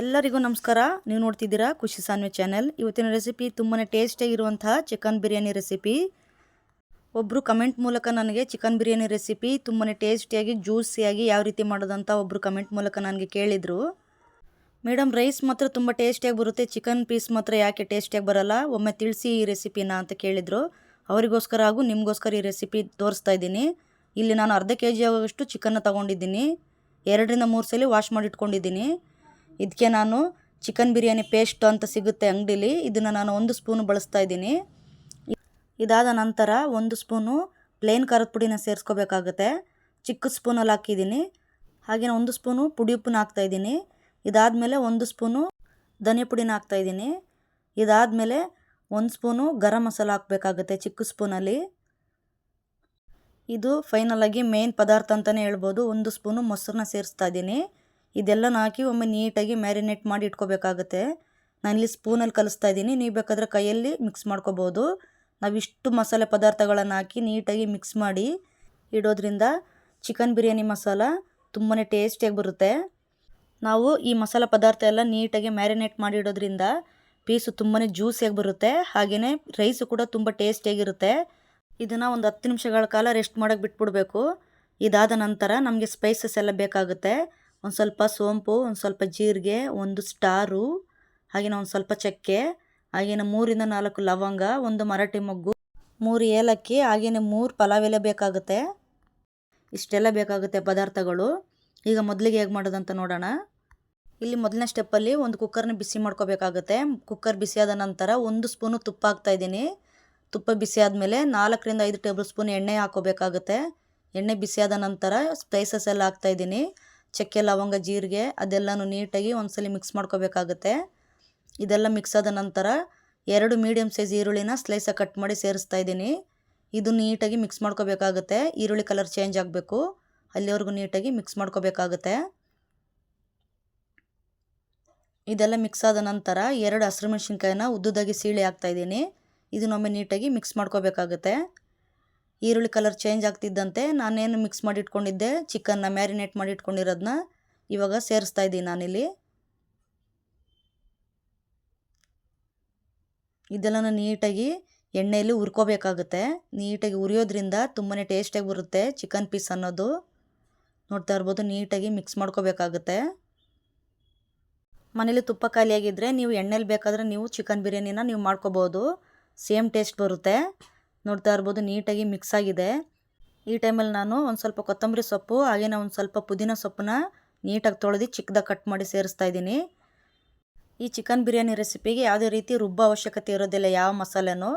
ಎಲ್ಲರಿಗೂ ನಮಸ್ಕಾರ. ನೀವು ನೋಡ್ತಿದ್ದೀರಾ ಖುಷಿ ಸಾನ್ವಿ ಚಾನೆಲ್. ಇವತ್ತಿನ ರೆಸಿಪಿ ತುಂಬಾ ಟೇಸ್ಟಿಯಾಗಿರುವಂತಹ ಚಿಕನ್ ಬಿರಿಯಾನಿ ರೆಸಿಪಿ ಒಬ್ಬರು ಕಮೆಂಟ್ ಮೂಲಕ ನನಗೆ ಚಿಕನ್ ಬಿರಿಯಾನಿ ರೆಸಿಪಿ ತುಂಬಾ ಟೇಸ್ಟಿಯಾಗಿ ಜ್ಯೂಸಿಯಾಗಿ ಯಾವ ರೀತಿ ಮಾಡೋದಂತ ಒಬ್ಬರು ಕಮೆಂಟ್ ಮೂಲಕ ನನಗೆ ಕೇಳಿದರು. ಮೇಡಮ್ ರೈಸ್ ಮಾತ್ರ ತುಂಬ ಟೇಸ್ಟಿಯಾಗಿ ಬರುತ್ತೆ ಚಿಕನ್ ಪೀಸ್ ಮಾತ್ರ ಯಾಕೆ ಟೇಸ್ಟಿಯಾಗಿ ಬರಲ್ಲ? ಒಮ್ಮೆ ತಿಳಿಸಿ ಈ ರೆಸಿಪಿನ ಅಂತ ಕೇಳಿದರು. ಅವರಿಗೋಸ್ಕರ ಹಾಗೂ ನಿಮಗೋಸ್ಕರ ಈ ರೆಸಿಪಿ ತೋರಿಸ್ತಾ ಇದ್ದೀನಿ. ಇಲ್ಲಿ ನಾನು ಅರ್ಧ ಕೆ ಜಿ ಆಗುವಷ್ಟು ಚಿಕನ್ನ ತೊಗೊಂಡಿದ್ದೀನಿ. ಎರಡರಿಂದ ಮೂರು ಸಲ ವಾಶ್ ಮಾಡಿ ಇಟ್ಕೊಂಡಿದ್ದೀನಿ ಇದಕ್ಕೆ ನಾನು ಚಿಕನ್ ಬಿರಿಯಾನಿ ಪೇಸ್ಟ್ ಅಂತ ಸಿಗುತ್ತೆ ಅಂಗಡೀಲಿ. ಇದನ್ನು ನಾನು ಒಂದು ಸ್ಪೂನು ಬಳಸ್ತಾ ಇದ್ದೀನಿ. ಇದಾದ ನಂತರ ಒಂದು ಸ್ಪೂನು ಪ್ಲೇನ್ ಖಾರದ ಪುಡಿನ ಸೇರಿಸ್ಕೋಬೇಕಾಗುತ್ತೆ. ಚಿಕ್ಕ ಸ್ಪೂನಲ್ಲಿ ಹಾಕಿದ್ದೀನಿ. ಹಾಗೆಯೇ ಒಂದು ಸ್ಪೂನು ಪುಡಿ ಉಪ್ಪನ್ನ ಹಾಕ್ತಾಯಿದ್ದೀನಿ ಇದಾದಮೇಲೆ ಒಂದು ಸ್ಪೂನು ಧನಿಯ ಪುಡಿನ ಹಾಕ್ತಾಯಿದ್ದೀನಿ ಇದಾದಮೇಲೆ ಒಂದು ಸ್ಪೂನು ಗರಂ ಮಸಾಲ ಹಾಕಬೇಕಾಗುತ್ತೆ ಚಿಕ್ಕ ಸ್ಪೂನಲ್ಲಿ. ಇದು ಫೈನಲಾಗಿ ಮೇನ್ ಪದಾರ್ಥ ಅಂತಲೇ ಹೇಳ್ಬೋದು. ಒಂದು ಸ್ಪೂನು ಮೊಸರನ್ನ ಸೇರಿಸ್ತಾ ಇದ್ದೀನಿ. ಇದೆಲ್ಲನ ಹಾಕಿ ಒಮ್ಮೆ ನೀಟಾಗಿ ಮ್ಯಾರಿನೇಟ್ ಮಾಡಿ ಇಟ್ಕೋಬೇಕಾಗುತ್ತೆ. ನಾನಿಲ್ಲಿ ಸ್ಪೂನಲ್ಲಿ ಕಲಿಸ್ತಾ ಇದ್ದೀನಿ. ನೀವು ಬೇಕಾದರೆ ಕೈಯಲ್ಲಿ ಮಿಕ್ಸ್ ಮಾಡ್ಕೋಬೋದು. ನಾವಿಷ್ಟು ಮಸಾಲೆ ಪದಾರ್ಥಗಳನ್ನು ಹಾಕಿ ನೀಟಾಗಿ ಮಿಕ್ಸ್ ಮಾಡಿ ಇಡೋದ್ರಿಂದ ಚಿಕನ್ ಬಿರಿಯಾನಿ ಮಸಾಲ ತುಂಬಾ ಟೇಸ್ಟಿಯಾಗಿ ಬರುತ್ತೆ. ನಾವು ಈ ಮಸಾಲೆ ಪದಾರ್ಥ ಎಲ್ಲ ನೀಟಾಗಿ ಮ್ಯಾರಿನೇಟ್ ಮಾಡಿ ಇಡೋದ್ರಿಂದ ಪೀಸು ತುಂಬಾ ಜ್ಯೂಸಿಯಾಗಿ ಬರುತ್ತೆ. ಹಾಗೆಯೇ ರೈಸು ಕೂಡ ತುಂಬ ಟೇಸ್ಟಿಯಾಗಿರುತ್ತೆ. ಇದನ್ನು ಒಂದು ಹತ್ತು ನಿಮಿಷಗಳ ಕಾಲ ರೆಸ್ಟ್ ಮಾಡೋಕ್ಕೆ ಬಿಟ್ಬಿಡ್ಬೇಕು. ಇದಾದ ನಂತರ ನಮಗೆ ಸ್ಪೈಸಸ್ ಎಲ್ಲ ಬೇಕಾಗುತ್ತೆ. ಒಂದು ಸ್ವಲ್ಪ ಸೋಂಪು, ಒಂದು ಸ್ವಲ್ಪ ಜೀರಿಗೆ, ಒಂದು ಸ್ಟಾರು ಹಾಗೆಯೇ ಒಂದು ಸ್ವಲ್ಪ ಚಕ್ಕೆ ಹಾಗೆಯೇ ಮೂರಿಂದ ನಾಲ್ಕು ಲವಂಗ, ಒಂದು ಮರಾಠಿ ಮೊಗ್ಗು, ಮೂರು ಏಲಕ್ಕಿ ಹಾಗೆಯೇ ಮೂರು ಪಲಾವ್ ಎಲೆ ಬೇಕಾಗುತ್ತೆ. ಇಷ್ಟೆಲ್ಲ ಬೇಕಾಗುತ್ತೆ ಪದಾರ್ಥಗಳು. ಈಗ ಮೊದಲಿಗೆ ಹೇಗೆ ಮಾಡೋದಂತ ನೋಡೋಣ. ಇಲ್ಲಿ ಮೊದಲನೇ ಸ್ಟೆಪ್ಪಲ್ಲಿ ಒಂದು ಕುಕ್ಕರ್ನ ಬಿಸಿ ಮಾಡ್ಕೋಬೇಕಾಗುತ್ತೆ. ಕುಕ್ಕರ್ ಬಿಸಿಯಾದ ನಂತರ ಒಂದು ಸ್ಪೂನು ತುಪ್ಪ ಹಾಕ್ತಾಯಿದ್ದೀನಿ ತುಪ್ಪ ಬಿಸಿ ಆದಮೇಲೆ ನಾಲ್ಕರಿಂದ ಐದು ಟೇಬಲ್ ಸ್ಪೂನ್ ಎಣ್ಣೆ ಹಾಕೋಬೇಕಾಗುತ್ತೆ ಎಣ್ಣೆ ಬಿಸಿಯಾದ ನಂತರ ಸ್ಪೈಸಸ್ ಎಲ್ಲ ಹಾಕ್ತಾಯಿದ್ದೀನಿ ಚಕ್ಕೆ, ಲವಂಗ, ಜೀರಿಗೆ ಅದೆಲ್ಲನೂ ನೀಟಾಗಿ ಒಂದ್ಸಲಿ ಮಿಕ್ಸ್ ಮಾಡ್ಕೋಬೇಕಾಗುತ್ತೆ. ಇದೆಲ್ಲ ಮಿಕ್ಸ್ ಆದ ನಂತರ ಎರಡು ಮೀಡಿಯಮ್ ಸೈಜ್ ಈರುಳ್ಳಿನ ಸ್ಲೈಸಾಗಿ ಕಟ್ ಮಾಡಿ ಸೇರಿಸ್ತಾ ಇದ್ದೀನಿ. ಇದು ನೀಟಾಗಿ ಮಿಕ್ಸ್ ಮಾಡ್ಕೋಬೇಕಾಗುತ್ತೆ. ಈರುಳ್ಳಿ ಕಲರ್ ಚೇಂಜ್ ಆಗಬೇಕು. ಅಲ್ಲಿವರೆಗೂ ನೀಟಾಗಿ ಮಿಕ್ಸ್ ಮಾಡ್ಕೋಬೇಕಾಗುತ್ತೆ. ಇದೆಲ್ಲ ಮಿಕ್ಸ್ ಆದ ನಂತರ ಎರಡು ಹಸಿರು ಮೆಣಸಿನ್ಕಾಯಿನ ಉದ್ದುದಾಗಿ ಸೀಳಿ ಹಾಕ್ತಾಯಿದ್ದೀನಿ ಇದನ್ನೊಮ್ಮೆ ನೀಟಾಗಿ ಮಿಕ್ಸ್ ಮಾಡ್ಕೋಬೇಕಾಗುತ್ತೆ. ಈರುಳ್ಳಿ ಕಲರ್ ಚೇಂಜ್ ಆಗ್ತಿದ್ದಂತೆ ನಾನೇನು ಮಿಕ್ಸ್ ಮಾಡಿ ಇಟ್ಕೊಂಡಿದ್ದೆ ಚಿಕನ್ನ ಮ್ಯಾರಿನೇಟ್ ಮಾಡಿ ಇಟ್ಕೊಂಡಿರೋದನ್ನ ಇವಾಗ ಸೇರಿಸ್ತಾ ಇದ್ದೀನಿ ನಾನಿಲ್ಲಿ. ಇದೆಲ್ಲ ನೀಟಾಗಿ ಎಣ್ಣೆಯಲ್ಲಿ ಹುರ್ಕೋಬೇಕಾಗುತ್ತೆ. ನೀಟಾಗಿ ಉರಿಯೋದ್ರಿಂದ ತುಂಬಾ ಟೇಸ್ಟಾಗಿ ಬರುತ್ತೆ ಚಿಕನ್ ಪೀಸ್ ಅನ್ನೋದು. ನೋಡ್ತಾ ಇರ್ಬೋದು, ನೀಟಾಗಿ ಮಿಕ್ಸ್ ಮಾಡ್ಕೋಬೇಕಾಗುತ್ತೆ. ಮನೇಲಿ ತುಪ್ಪ ಖಾಲಿಯಾಗಿದ್ದರೆ ನೀವು ಎಣ್ಣೆಲಿ ಬೇಕಾದರೆ ನೀವು ಚಿಕನ್ ಬಿರಿಯಾನಿನ ನೀವು ಮಾಡ್ಕೋಬೋದು. ಸೇಮ್ ಟೇಸ್ಟ್ ಬರುತ್ತೆ. ನೋಡ್ತಾ ಇರ್ಬೋದು, ನೀಟಾಗಿ ಮಿಕ್ಸ್ ಆಗಿದೆ. ಈ ಟೈಮಲ್ಲಿ ನಾನು ಒಂದು ಸ್ವಲ್ಪ ಕೊತ್ತಂಬರಿ ಸೊಪ್ಪು ಹಾಗೆಯೇ ಒಂದು ಸ್ವಲ್ಪ ಪುದೀನ ಸೊಪ್ಪನ್ನ ನೀಟಾಗಿ ತೊಳೆದು ಚಿಕ್ಕದಾಗಿ ಕಟ್ ಮಾಡಿ ಸೇರಿಸ್ತಾ ಇದ್ದೀನಿ. ಈ ಚಿಕನ್ ಬಿರಿಯಾನಿ ರೆಸಿಪಿಗೆ ಯಾವುದೇ ರೀತಿ ರುಬ್ಬ ಅವಶ್ಯಕತೆ ಇರೋದಿಲ್ಲ ಯಾವ ಮಸಾಲೆನೂ.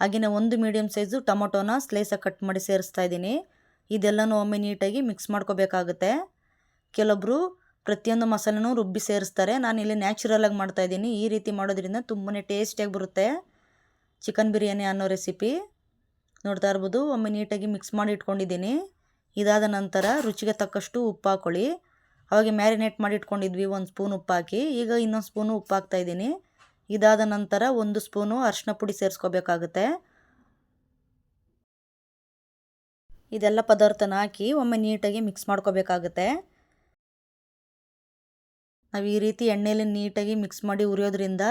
ಹಾಗೆಯೇ ಒಂದು ಮೀಡಿಯಮ್ ಸೈಜು ಟೊಮೊಟೊನ ಸ್ಲೈಸಾಗಿ ಕಟ್ ಮಾಡಿ ಸೇರಿಸ್ತಾ ಇದ್ದೀನಿ. ಇದೆಲ್ಲನೂ ಒಮ್ಮೆ ನೀಟಾಗಿ ಮಿಕ್ಸ್ ಮಾಡ್ಕೋಬೇಕಾಗುತ್ತೆ. ಕೆಲವೊಬ್ಬರು ಪ್ರತಿಯೊಂದು ಮಸಾಲೆನೂ ರುಬ್ಬಿ ಸೇರಿಸ್ತಾರೆ. ನಾನು ಇಲ್ಲಿ ನ್ಯಾಚುರಲಾಗಿ ಮಾಡ್ತಾಯಿದ್ದೀನಿ ಈ ರೀತಿ ಮಾಡೋದ್ರಿಂದ ತುಂಬಾ ಟೇಸ್ಟಿಯಾಗಿ ಬರುತ್ತೆ ಚಿಕನ್ ಬಿರಿಯಾನಿ ಅನ್ನೋ ರೆಸಿಪಿ ನೋಡ್ತಾ ಇರ್ಬೋದು. ಒಮ್ಮೆ ನೀಟಾಗಿ ಮಿಕ್ಸ್ ಮಾಡಿ ಇಟ್ಕೊಂಡಿದ್ದೀನಿ. ಇದಾದ ನಂತರ ರುಚಿಗೆ ತಕ್ಕಷ್ಟು ಉಪ್ಪು ಹಾಕೊಳ್ಳಿ ಅವಾಗ ಮ್ಯಾರಿನೇಟ್ ಮಾಡಿ ಇಟ್ಕೊಂಡಿದ್ವಿ, ಒಂದು ಸ್ಪೂನ್ ಉಪ್ಪು ಹಾಕಿ ಈಗ ಇನ್ನೊಂದು ಸ್ಪೂನು ಉಪ್ಪು ಹಾಕ್ತಾಯಿದ್ದೀನಿ ಇದಾದ ನಂತರ ಒಂದು ಸ್ಪೂನು ಅರಿಶಿನ ಪುಡಿ ಸೇರಿಸ್ಕೋಬೇಕಾಗುತ್ತೆ. ಇದೆಲ್ಲ ಪದಾರ್ಥನ ಹಾಕಿ ಒಮ್ಮೆ ನೀಟಾಗಿ ಮಿಕ್ಸ್ ಮಾಡ್ಕೋಬೇಕಾಗುತ್ತೆ. ನಾವು ಈ ರೀತಿ ಎಣ್ಣೆಯಲ್ಲಿ ನೀಟಾಗಿ ಮಿಕ್ಸ್ ಮಾಡಿ ಉರಿಯೋದ್ರಿಂದ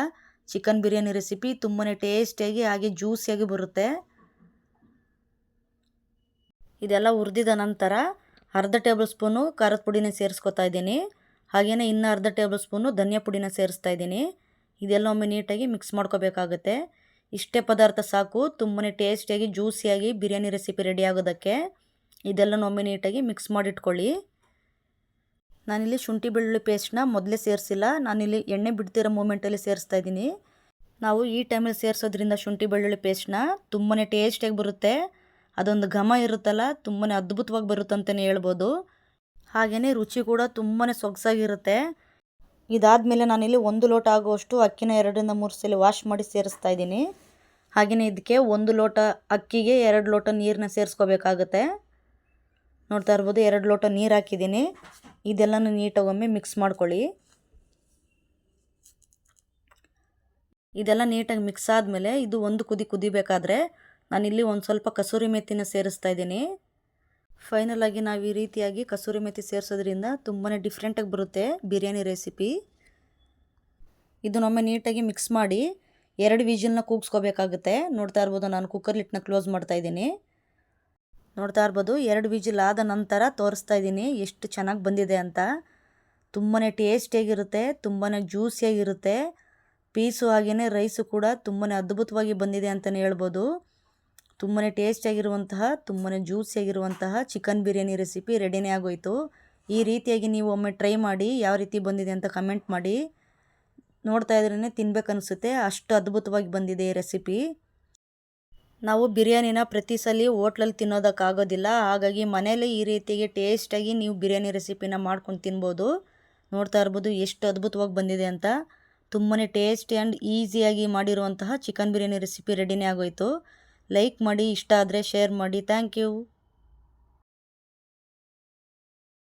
ಚಿಕನ್ ಬಿರಿಯಾನಿ ರೆಸಿಪಿ ತುಂಬಾ ಟೇಸ್ಟಿಯಾಗಿ ಹಾಗೆ ಜ್ಯೂಸಿಯಾಗಿ ಬರುತ್ತೆ. ಇದೆಲ್ಲ ಹುರಿದಿದ ನಂತರ ಅರ್ಧ ಟೇಬಲ್ ಸ್ಪೂನು ಖಾರದ ಪುಡಿನ ಸೇರಿಸ್ಕೊತಾ ಇದ್ದೀನಿ. ಹಾಗೆಯೇ ಇನ್ನು ಅರ್ಧ ಟೇಬಲ್ ಸ್ಪೂನು ಧನಿಯಾ ಪುಡಿನ ಸೇರಿಸ್ತಾ ಇದ್ದೀನಿ. ಇದೆಲ್ಲ ಒಮ್ಮೆ ನೀಟಾಗಿ ಮಿಕ್ಸ್ ಮಾಡ್ಕೋಬೇಕಾಗುತ್ತೆ. ಇಷ್ಟೇ ಪದಾರ್ಥ ಸಾಕು ತುಂಬಾ ಟೇಸ್ಟಿಯಾಗಿ, ಜ್ಯೂಸಿಯಾಗಿ, ಬಿರಿಯಾನಿ ರೆಸಿಪಿ ರೆಡಿ ಆಗೋದಕ್ಕೆ. ಇದೆಲ್ಲ ಒಮ್ಮೆ ನೀಟಾಗಿ ಮಿಕ್ಸ್ ಮಾಡಿಟ್ಕೊಳ್ಳಿ. ನಾನಿಲ್ಲಿ ಶುಂಠಿ ಬೆಳ್ಳುಳ್ಳಿ ಪೇಸ್ಟ್ನ ಮೊದಲೇ ಸೇರಿಸಿಲ್ಲ, ನಾನಿಲ್ಲಿ ಎಣ್ಣೆ ಬಿಡ್ತಿರೋ ಮೂಮೆಂಟಲ್ಲಿ ಸೇರಿಸ್ತಾ ಇದ್ದೀನಿ. ನಾವು ಈ ಟೈಮಲ್ಲಿ ಸೇರಿಸೋದ್ರಿಂದ ಶುಂಠಿ ಬೆಳ್ಳುಳ್ಳಿ ಪೇಸ್ಟ್ನ ತುಂಬಾ ಟೇಸ್ಟಿಯಾಗಿ ಬರುತ್ತೆ. ಅದೊಂದು ಘಮ ಇರುತ್ತಲ್ಲ ತುಂಬಾ ಅದ್ಭುತವಾಗಿ ಬರುತ್ತೆ ಅಂತಲೇ ಹೇಳ್ಬೋದು. ಹಾಗೆಯೇ ರುಚಿ ಕೂಡ ತುಂಬಾ ಸೊಗಸಾಗಿರುತ್ತೆ. ಇದಾದಮೇಲೆ ನಾನಿಲ್ಲಿ ಒಂದು ಲೋಟ ಆಗುವಷ್ಟು ಅಕ್ಕಿನ ಎರಡರಿಂದ ಮೂರು ಸಲ ವಾಶ್ ಮಾಡಿ ಸೇರಿಸ್ತಾ ಇದ್ದೀನಿ. ಹಾಗೆಯೇ ಇದಕ್ಕೆ ಒಂದು ಲೋಟ ಅಕ್ಕಿಗೆ ಎರಡು ಲೋಟ ನೀರನ್ನ ಸೇರಿಸ್ಕೋಬೇಕಾಗುತ್ತೆ. ನೋಡ್ತಾ ಇರ್ಬೋದು, ಎರಡು ಲೋಟ ನೀರು ಹಾಕಿದ್ದೀನಿ. ಇದೆಲ್ಲನೂ ನೀಟಾಗಿ ಒಮ್ಮೆ ಮಿಕ್ಸ್ ಮಾಡ್ಕೊಳ್ಳಿ. ಇದೆಲ್ಲ ನೀಟಾಗಿ ಮಿಕ್ಸ್ ಆದಮೇಲೆ ಇದು ಒಂದು ಕುದಿ ಕುದಿಬೇಕಾದ್ರೆ ನಾನಿಲ್ಲಿ ಒಂದು ಸ್ವಲ್ಪ ಕಸೂರಿ ಮೆತ್ತಿನ ಸೇರಿಸ್ತಾ ಇದ್ದೀನಿ. ಫೈನಲ್ ನಾವು ಈ ರೀತಿಯಾಗಿ ಕಸೂರಿ ಮೆಥಿ ಸೇರಿಸೋದ್ರಿಂದ ತುಂಬಾ ಡಿಫ್ರೆಂಟಾಗಿ ಬರುತ್ತೆ ಬಿರಿಯಾನಿ ರೆಸಿಪಿ ಇದನ್ನೊಮ್ಮೆ ನೀಟಾಗಿ ಮಿಕ್ಸ್ ಮಾಡಿ ಎರಡು ವಿಜಿಲ್ನ ಕೂಗಿಸ್ಕೋಬೇಕಾಗುತ್ತೆ. ನೋಡ್ತಾ ಇರ್ಬೋದು ನಾನು ಕುಕ್ಕರ್ ಲಿಟ್ನ ಕ್ಲೋಸ್ ಮಾಡ್ತಾ ಇದ್ದೀನಿ. ನೋಡ್ತಾ ಇರ್ಬೋದು ಎರಡು ವಿಜಿಲ್ ಆದ ನಂತರ ತೋರಿಸ್ತಾ ಇದ್ದೀನಿ ಎಷ್ಟು ಚೆನ್ನಾಗಿ ಬಂದಿದೆ ಅಂತ. ತುಂಬಾ ಟೇಸ್ಟಿಯಾಗಿರುತ್ತೆ ತುಂಬಾ ಜ್ಯೂಸಿಯಾಗಿರುತ್ತೆ ಪೀಸು ಹಾಗೆಯೇ ರೈಸು ಕೂಡ ತುಂಬಾ ಅದ್ಭುತವಾಗಿ ಬಂದಿದೆ ಅಂತಲೇ ಹೇಳ್ಬೋದು. ತುಂಬಾ ಟೇಸ್ಟಿಯಾಗಿರುವಂತಹ ತುಂಬಾ ಜ್ಯೂಸಿಯಾಗಿರುವಂತಹ ಚಿಕನ್ ಬಿರಿಯಾನಿ ರೆಸಿಪಿ ರೆಡಿನೇ ಆಗೋಯಿತು. ಈ ರೀತಿಯಾಗಿ ನೀವು ಒಮ್ಮೆ ಟ್ರೈ ಮಾಡಿ, ಯಾವ ರೀತಿ ಬಂದಿದೆ ಅಂತ ಕಮೆಂಟ್ ಮಾಡಿ. ನೋಡ್ತಾ ಇದ್ರೇ ತಿನ್ಬೇಕನ್ನಿಸುತ್ತೆ ಅಷ್ಟು ಅದ್ಭುತವಾಗಿ ಬಂದಿದೆ ಈ ರೆಸಿಪಿ ನಾವು ಬಿರಿಯಾನಿನ ಪ್ರತಿ ಸಲ ಹೋಟ್ಲಲ್ಲಿ ತಿನ್ನೋದಕ್ಕಾಗೋದಿಲ್ಲ. ಹಾಗಾಗಿ ಮನೇಲಿ ಈ ರೀತಿಯಾಗಿ ಟೇಸ್ಟಾಗಿ ನೀವು ಬಿರಿಯಾನಿ ರೆಸಿಪಿನ ಮಾಡ್ಕೊಂಡು ತಿನ್ಬೋದು. ನೋಡ್ತಾ ಇರ್ಬೋದು ಎಷ್ಟು ಅದ್ಭುತವಾಗಿ ಬಂದಿದೆ ಅಂತ. ತುಂಬಾ ಟೇಸ್ಟಿ ಆ್ಯಂಡ್ ಈಸಿಯಾಗಿ ಮಾಡಿರುವಂತಹ ಚಿಕನ್ ಬಿರಿಯಾನಿ ರೆಸಿಪಿ ರೆಡಿನೇ ಆಗೋಯಿತು. ಲೈಕ್ ಮಾಡಿ ಇಷ್ಟ ಆದರೆ ಶೇರ್ ಮಾಡಿ. Thank you